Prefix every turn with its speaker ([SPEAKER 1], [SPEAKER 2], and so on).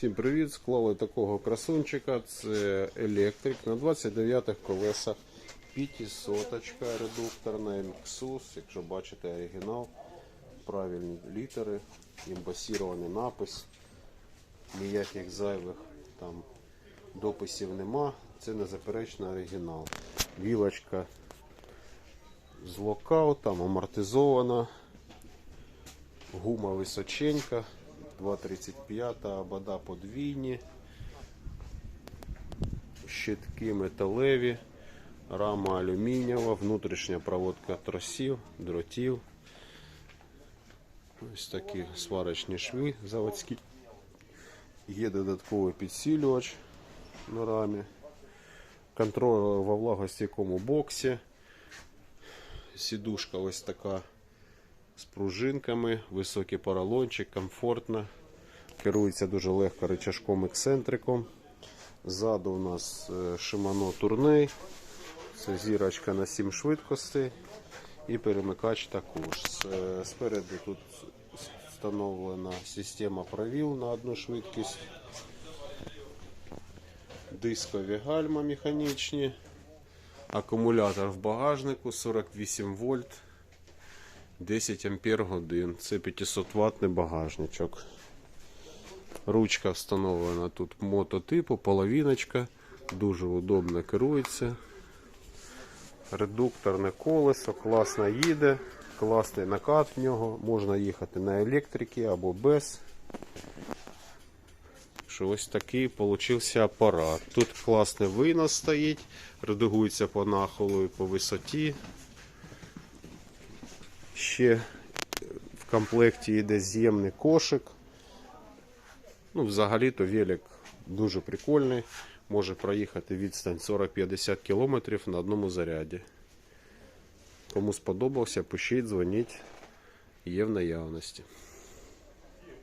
[SPEAKER 1] Всім привіт! Склали такого красунчика. Це електрик на 29-х колесах. 500 редукторна Lexus. Якщо бачите оригінал, правильні літери, імбасірований напис. Ніяких зайвих там дописів нема. Це незаперечний оригінал. Вілочка з локаутом, амортизована. Гума височенька, 2,35, обода подвійні, щитки металеві, рама алюмінієва, внутрішня проводка тросів, дротів. Ось такі сварочні шви заводські. Є додатковий підсилювач на рамі. Контроль во влагостійкому боксі. Сідушка ось така з пружинками, високий поролончик, комфортно. Керується дуже легко рычажком ексцентриком. Ззаду у нас е, Shimano Tourney. Це зірочка на 7 швидкостей. І перемикач також. Е, Спереду тут встановлена система правил на одну швидкість. Дискові гальма механічні. Акумулятор в багажнику 48 вольт. 10 ампер годин. Це 500 ватний багажничок. Ручка встановлена тут мототипу, половиночка. Дуже удобно керується. Редукторне колесо, класно їде, класний накат в нього. Можна їхати на електриці або без. Що ось такий получився апарат. Тут класний винос стоїть, редагується по нахилу і по висоті. Ще в комплекті йде з'ємний кошик. Ну, взагалі-то велик дуже прикольний. Може проїхати відстань 40-50 км на одному заряді. Кому сподобався, пишіть, дзвоніть. Є в наявності.